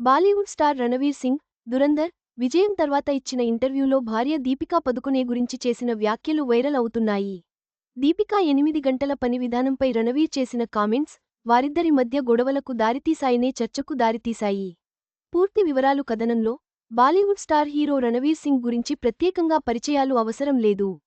Bollywood star Ranveer Singh Dhurandhar విజయం తర్వాత ఇచ్చిన ఇంటర్వ్యూలో భార్య దీపికా పదుకునే గురించి చేసిన వ్యాఖ్యలు వైరల్ అవుతున్నాయి. దీపికా ఎనిమిది గంటల పని విధానంపై రణవీర్ చేసిన కామెంట్స్ వారిద్దరి మధ్య గొడవలకు దారితీశాయనే చర్చకు దారితీశాయి. పూర్తి వివరాలు కథనంలో బాలీవుడ్ స్టార్ హీరో రణవీర్ సింగ్ గురించి ప్రత్యేకంగా పరిచయాలు అవసరం లేదు.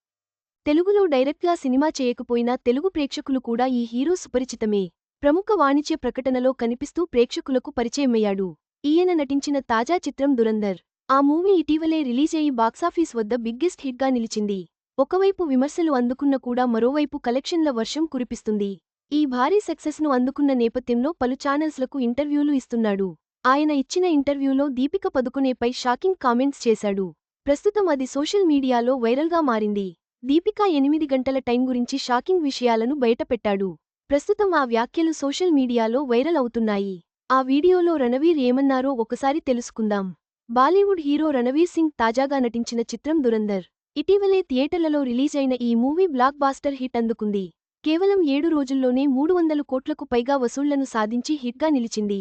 తెలుగులో డైరెక్ట్గా సినిమా చేయకపోయినా తెలుగు ప్రేక్షకులు కూడా ఈ హీరో సుపరిచితమే. ప్రముఖ వాణిజ్య ప్రకటనలో కనిపిస్తూ ప్రేక్షకులకు పరిచయమయ్యాడు. ఈయన నటించిన తాజా చిత్రం దురందర్ ఆ మూవీ ఇటీవలే రిలీజ్ అయి బాక్సాఫీస్ వద్ద బిగ్గెస్ట్ హిట్గా నిలిచింది. ఒకవైపు విమర్శలు అందుకున్న కూడా మరోవైపు కలెక్షన్ల వర్షం కురిపిస్తుంది. ఈ భారీ సక్సెస్ను అందుకున్న నేపథ్యంలో పలు ఛానల్స్లకు ఇంటర్వ్యూలు ఇస్తున్నాడు. ఆయన ఇచ్చిన ఇంటర్వ్యూలో దీపిక పదుకునేపై షాకింగ్ కామెంట్స్ చేశాడు. ప్రస్తుతం అది సోషల్ మీడియాలో వైరల్గా మారింది. దీపికా ఎనిమిది గంటల టైం గురించి షాకింగ్ విషయాలను బయటపెట్టాడు. ప్రస్తుతం ఆ వ్యాఖ్యలు సోషల్ మీడియాలో వైరల్ అవుతున్నాయి. ఆ వీడియోలో రణవీర్ ఏమన్నారో ఒకసారి తెలుసుకుందాం. బాలీవుడ్ హీరో రణవీర్ సింగ్ తాజాగా నటించిన చిత్రం దురందర్ ఇటీవలే థియేటర్లలో రిలీజ్ అయిన ఈ మూవీ బ్లాక్ బాస్టర్ హిట్ అందుకుంది. కేవలం ఏడు రోజుల్లోనే మూడు వందలు కోట్లకు పైగా వసూళ్ళను సాధించి హిట్గా నిలిచింది.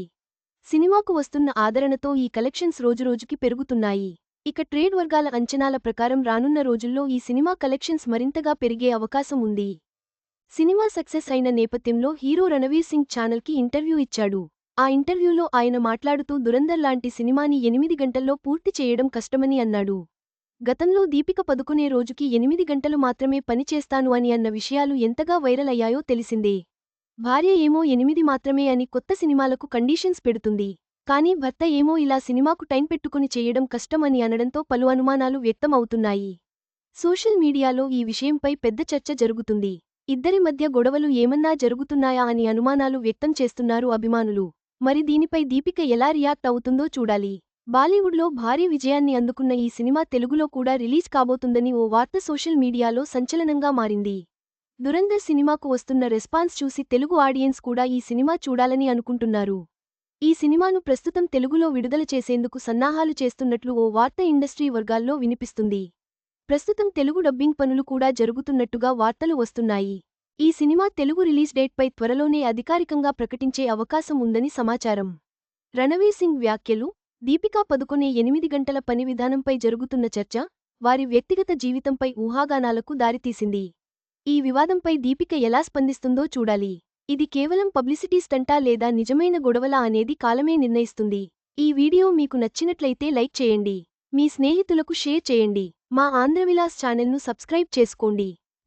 సినిమాకు వస్తున్న ఆదరణతో ఈ కలెక్షన్స్ రోజురోజుకి పెరుగుతున్నాయి. ఇక ట్రేడ్ వర్గాల అంచనాల ప్రకారం రానున్న రోజుల్లో ఈ సినిమా కలెక్షన్స్ మరింతగా పెరిగే అవకాశం ఉంది. సినిమా సక్సెస్ అయిన నేపథ్యంలో హీరో రణవీర్ సింగ్ ఛానల్కి ఇంటర్వ్యూ ఇచ్చాడు. ఆ ఇంటర్వ్యూలో ఆయన మాట్లాడుతూ దురందర్ లాంటి సినిమాని ఎనిమిది గంటల్లో పూర్తి చేయడం కష్టమని అన్నాడు. గతంలో దీపిక పదుకునే రోజుకి ఎనిమిది గంటలు మాత్రమే పనిచేస్తాను అని అన్న విషయాలు ఎంతగా వైరల్ అయ్యాయో తెలిసిందే. భార్య ఏమో ఎనిమిది మాత్రమే అని కొత్త సినిమాలకు కండీషన్స్ పెడుతుంది. కానీ భర్త ఏమో ఇలా సినిమాకు టైం పెట్టుకుని చేయడం కష్టం అని అనడంతో పలు అనుమానాలు వ్యక్తం అవుతున్నాయి. సోషల్ మీడియాలో ఈ విషయంపై పెద్ద చర్చ జరుగుతుంది. ఇద్దరి మధ్య గొడవలు ఏమన్నా జరుగుతున్నాయా అని అనుమానాలు వ్యక్తం చేస్తున్నారు అభిమానులు. మరి దీనిపై దీపిక ఎలా రియాక్ట్ అవుతుందో చూడాలి. బాలీవుడ్లో భారీ విజయాన్ని అందుకున్న ఈ సినిమా తెలుగులో కూడా రిలీజ్ కాబోతుందని ఓ వార్త సోషల్ మీడియాలో సంచలనంగా మారింది. దురంధర్ సినిమాకు వస్తున్న రెస్పాన్స్ చూసి తెలుగు ఆడియన్స్ కూడా ఈ సినిమా చూడాలని అనుకుంటున్నారు. ఈ సినిమాను ప్రస్తుతం తెలుగులో విడుదల చేసేందుకు సన్నాహాలు చేస్తున్నట్లు ఓ వార్త ఇండస్ట్రీ వర్గాల్లో వినిపిస్తుంది. ప్రస్తుతం తెలుగు డబ్బింగ్ పనులు కూడా జరుగుతున్నట్టుగా వార్తలు వస్తున్నాయి. ఈ సినిమా తెలుగు రిలీజ్ డేట్పై త్వరలోనే అధికారికంగా ప్రకటించే అవకాశం ఉందని సమాచారం. రణవీర్ సింగ్ వ్యాఖ్యలు దీపికా పదుకొనే ఎనిమిది గంటల పని విధానంపై జరుగుతున్న చర్చ వారి వ్యక్తిగత జీవితంపై ఊహాగానాలకు దారితీసింది. ఈ వివాదంపై దీపిక ఎలా స్పందిస్తుందో చూడాలి. ఇది కేవలం పబ్లిసిటీ స్టంటా లేదా నిజమైన గొడవలా అనేది కాలమే నిర్ణయిస్తుంది. ఈ వీడియో మీకు నచ్చినట్లయితే లైక్ చేయండి. మీ స్నేహితులకు షేర్ చేయండి. మా ఆంధ్రవిలాస్ ఛానల్ను సబ్స్క్రైబ్ చేసుకోండి.